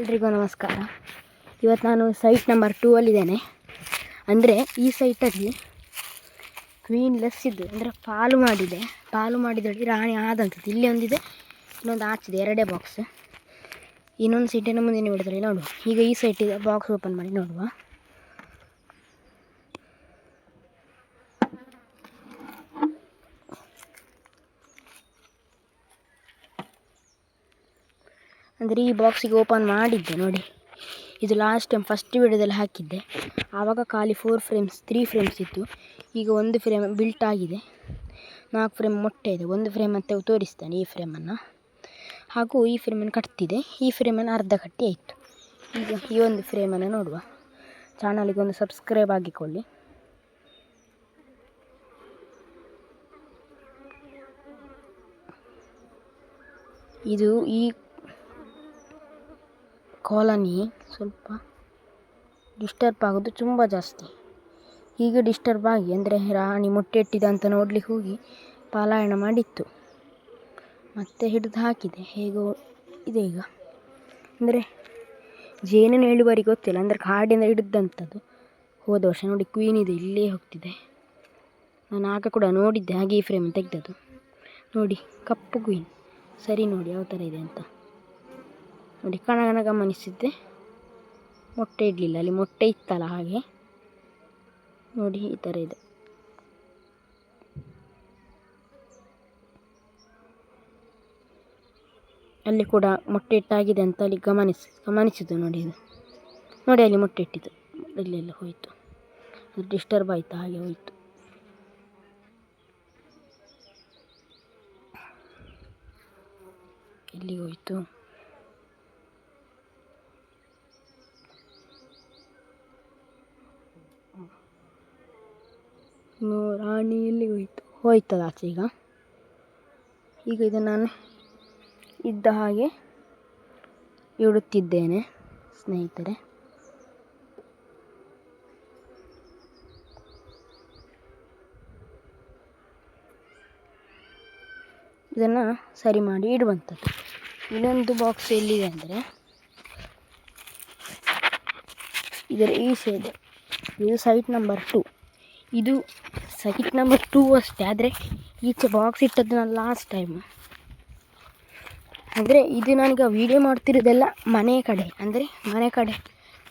ಎಲ್ರಿಗೂ ನಮಸ್ಕಾರ. ಇವತ್ತು ನಾನು ಸೈಟ್ ನಂಬರ್ ಟೂ ಅಲ್ಲಿದ್ದೇನೆ. ಅಂದರೆ ಈ ಸೈಟಲ್ಲಿ ಕ್ವೀನ್ ಲೆಸ್ ಇದ್ದು ಅಂದರೆ ಪಾಲು ಮಾಡಿದೆ. ಪಾಲು ಮಾಡಿದಲ್ಲಿ ರಾಣಿ ಆದಂಥದ್ದು. ಇಲ್ಲಿ ಒಂದಿದೆ, ಇನ್ನೊಂದು ಆಚಿದೆ, ಎರಡೇ ಬಾಕ್ಸ್ ಇನ್ನೊಂದು ಸೈಟಿನ ಮುಂದೆ ಬಿಡ್ತಾರೆ ನೋಡುವ. ಈಗ ಈ ಸೈಟಿಗೆ ಬಾಕ್ಸ್ ಓಪನ್ ಮಾಡಿ ನೋಡುವ. ಅಂದರೆ ಈ ಬಾಕ್ಸಿಗೆ ಓಪನ್ ಮಾಡಿದ್ದೆ ನೋಡಿ. ಇದು ಲಾಸ್ಟ್ ಟೈಮ್ ಫಸ್ಟ್ ವಿಡಿಯೋದಲ್ಲಿ ಹಾಕಿದ್ದೆ. ಆವಾಗ ಖಾಲಿ ಫೋರ್ ಫ್ರೇಮ್ಸ್ ತ್ರೀ ಫ್ರೇಮ್ಸ್ ಇತ್ತು. ಈಗ ಒಂದು ಫ್ರೇಮ್ ಬಿಲ್ಟ್ ಆಗಿದೆ. ನಾಲ್ಕು ಫ್ರೇಮ್ ಮೊಟ್ಟೆ ಇದೆ. ಒಂದು ಫ್ರೇಮ್ ಅಂತ ತೋರಿಸ್ತಾನೆ ಈ ಫ್ರೇಮನ್ನು ಹಾಗೂ ಈ ಫ್ರೇಮನ್ನು ಕಟ್ತಿದೆ. ಈ ಫ್ರೇಮನ್ನು ಅರ್ಧ ಕಟ್ಟಿ ಆಯಿತು. ಈಗ ಈ ಒಂದು ಫ್ರೇಮನ್ನು ನೋಡುವ. ಚಾನಲಿಗೆ ಒಂದು ಸಬ್ಸ್ಕ್ರೈಬ್ ಆಗಿಕೊಳ್ಳಿ. ಇದು ಈ ಕಾಲನಿ ಸ್ವಲ್ಪ ಡಿಸ್ಟರ್ಬ್ ಆಗೋದು ತುಂಬ ಜಾಸ್ತಿ. ಈಗ ಡಿಸ್ಟರ್ಬ್ ಆಗಿ ಅಂದರೆ ರಾಣಿ ಮೊಟ್ಟೆ ಇಟ್ಟಿದೆ ಅಂತ ನೋಡಲಿಕ್ಕೆ ಹೋಗಿ ಪಲಾಯನ ಮಾಡಿತ್ತು. ಮತ್ತೆ ಹಿಡಿದು ಹಾಕಿದೆ. ಹೇಗೋ ಇದೆ ಈಗ. ಅಂದರೆ ಜೇನಿನ ಇಳುವರಿ ಗೊತ್ತಿಲ್ಲ. ಅಂದರೆ ಕಾಡಿಂದ ಹಿಡಿದಂಥದ್ದು. ಹೋದ ವರ್ಷ ನೋಡಿ ಕ್ವೀನ್ ಇದೆ. ಇಲ್ಲೇ ಹೋಗ್ತಿದೆ. ನಾನು ಆಗ ಕೂಡ ನೋಡಿದ್ದೆ. ಹಾಗೆ ಈ ಫ್ರೇಮ್ ತೆಗೆದದ್ದು. ನೋಡಿ, ಕಪ್ಪು ಕ್ವೀನ್. ಸರಿ ನೋಡಿ, ಯಾವ ಥರ ಇದೆ ಅಂತ. ನೋಡಿ ಕಣಗಣ ಗಮನಿಸಿದ್ದೆ. ಮೊಟ್ಟೆ ಇಡಲಿಲ್ಲ, ಅಲ್ಲಿ ಮೊಟ್ಟೆ ಇತ್ತಲ್ಲ ಹಾಗೆ. ನೋಡಿ, ಈ ಥರ ಇದೆ. ಅಲ್ಲಿ ಕೂಡ ಮೊಟ್ಟೆ ಇಟ್ಟಾಗಿದೆ ಅಂತ ಅಲ್ಲಿ ಗಮನಿಸಿ, ಗಮನಿಸಿದ್ದು ನೋಡಿ ಇದು. ನೋಡಿ, ಅಲ್ಲಿ ಮೊಟ್ಟೆ ಇಟ್ಟಿದ್ದು. ಇಲ್ಲೆಲ್ಲ ಹೋಯಿತು. ಅದು ಡಿಸ್ಟರ್ಬ್ ಆಯಿತು, ಹಾಗೆ ಹೋಯಿತು. ಎಲ್ಲಿಗೆ ಹೋಯಿತು? ರಾಣಿ ಎಲ್ಲಿ ಹೋಯಿತು, ಹೋಯ್ತದ ಆಚೆ ಈಗ. ಈಗ ಇದು ನಾನು ಇದ್ದ ಹಾಗೆ ಇಡುತ್ತಿದ್ದೇನೆ, ಸ್ನೇಹಿತರೆ. ಇದನ್ನು ಸರಿ ಮಾಡಿ ಇಡುವಂಥದ್ದು ಇನ್ನೊಂದು ಬಾಕ್ಸ್ ಎಲ್ಲಿದೆ ಅಂದರೆ ಇದರ ಈ ಸೈಡ್ ಇದು ಸೈಟ್ ನಂಬರ್ ಟು. ಇದು ಸೈಟ್ ನಂಬರ್ ಟೂ ಅಷ್ಟೇ, ಆದರೆ ಈಚೆ ಬಾಕ್ಸ್ ಇಟ್ಟದ್ದು ನಾನು ಲಾಸ್ಟ್ ಟೈಮ್ ಅಂದರೆ ಇದು ನನಗೆ ವೀಡಿಯೋ ಮಾಡ್ತಿರೋದೆಲ್ಲ ಮನೆ ಕಡೆ, ಅಂದರೆ ಮನೆ ಕಡೆ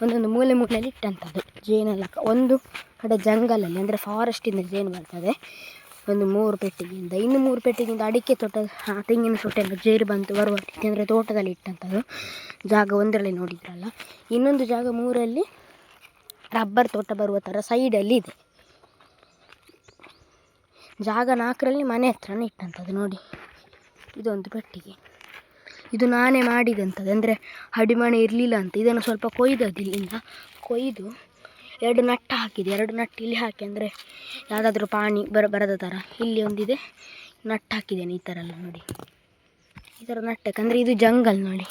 ಒಂದೊಂದು ಮೂಲೆ ಮೂಲೆಯಲ್ಲಿ ಇಟ್ಟಂಥದ್ದು ಜೇನೆಲ್ಲ, ಒಂದು ಕಡೆ ಜಂಗಲಲ್ಲಿ, ಅಂದರೆ ಫಾರೆಸ್ಟಿಂದ ಜೇನು ಬರ್ತದೆ. ಒಂದು ಮೂರು ಪೆಟ್ಟಿಗೆಯಿಂದ, ಇನ್ನು ಮೂರು ಪೆಟ್ಟಿಗೆಯಿಂದ ಅಡಿಕೆ ತೋಟ ತೆಂಗಿನ ತೋಟ ಜೇರು ಬಂತು ಬರುವ ಅಂದರೆ ತೋಟದಲ್ಲಿ ಇಟ್ಟಂಥದ್ದು ಜಾಗ ಒಂದರಲ್ಲಿ ನೋಡಿದ್ರಲ್ಲ, ಇನ್ನೊಂದು ಜಾಗ ಮೂರಲ್ಲಿ ರಬ್ಬರ್ ತೋಟ ಬರುವ ಥರ ಸೈಡಲ್ಲಿ ಇದೆ. ಜಾಗ ನಾಲ್ಕರಲ್ಲಿ ಮನೆ ಹತ್ರನೇ ಇಟ್ಟಂಥದ್ದು ನೋಡಿ. ಇದೊಂದು ಪೆಟ್ಟಿಗೆ. ಇದು ನಾನೇ ಮಾಡಿದಂಥದ್ದು. ಅಂದರೆ ಅಡಿಮಣೆ ಇರಲಿಲ್ಲ ಅಂತ. ಇದನ್ನು ಸ್ವಲ್ಪ ಕೊಯ್ದದ್ದು ಇಲ್ಲಿಂದ. ಕೊಯ್ದು ಎರಡು ನಟ್ಟು ಹಾಕಿದೆ. ಎರಡು ನಟ್ಟು ಇಲ್ಲಿ ಹಾಕಿ ಅಂದರೆ ಯಾವುದಾದ್ರೂ ಪಾಣಿ ಬರ, ಬರದ ಥರ. ಇಲ್ಲಿ ಒಂದಿದೆ ನಟ್ಟು ಹಾಕಿದ್ದೇನೆ ಈ ಥರ ಎಲ್ಲ ನೋಡಿ. ಈ ಥರ ನಟ್ಟಕ್ಕೆ. ಅಂದರೆ ಇದು ಜಂಗಲ್ ನೋಡಿ.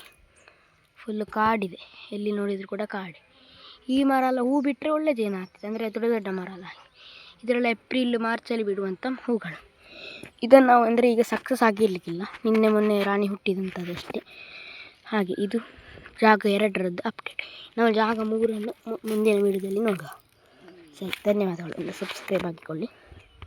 ಫುಲ್ಲು ಕಾಡಿದೆ. ಎಲ್ಲಿ ನೋಡಿದರೂ ಕೂಡ ಕಾಡು. ಈ ಮರ ಎಲ್ಲ ಹೂ ಬಿಟ್ಟರೆ ಒಳ್ಳೆ ಜೇನು ಆಗ್ತದೆ ಅಂದರೆ ದೊಡ್ಡ ದೊಡ್ಡ ಮರ ಅಲ್ಲ ಇದರಲ್ಲಿ ಏಪ್ರಿಲ್, ಮಾರ್ಚಲ್ಲಿ ಬಿಡುವಂಥ ಹೂಗಳು. ಇದನ್ನು ನಾವು ಅಂದರೆ ಈಗ ಸಕ್ಸಸ್ ಆಗಿರಲಿಕ್ಕಿಲ್ಲ. ನಿನ್ನೆ ಮೊನ್ನೆ ರಾಣಿ ಹುಟ್ಟಿದಂಥದ್ದು ಅಷ್ಟೇ. ಹಾಗೆ ಇದು ಜಾಗ ಎರಡರದ್ದು ಅಪ್ಡೇಟ್ ನಾವು ಜಾಗ ಮೂರನ್ನು ಮುಂದಿನ ವೀಡಿಯೋದಲ್ಲಿ ನೋಡುವ. ಸರಿ, ಧನ್ಯವಾದಗಳು. ಸಬ್ಸ್ಕ್ರೈಬ್ ಆಗಿಕೊಳ್ಳಿ.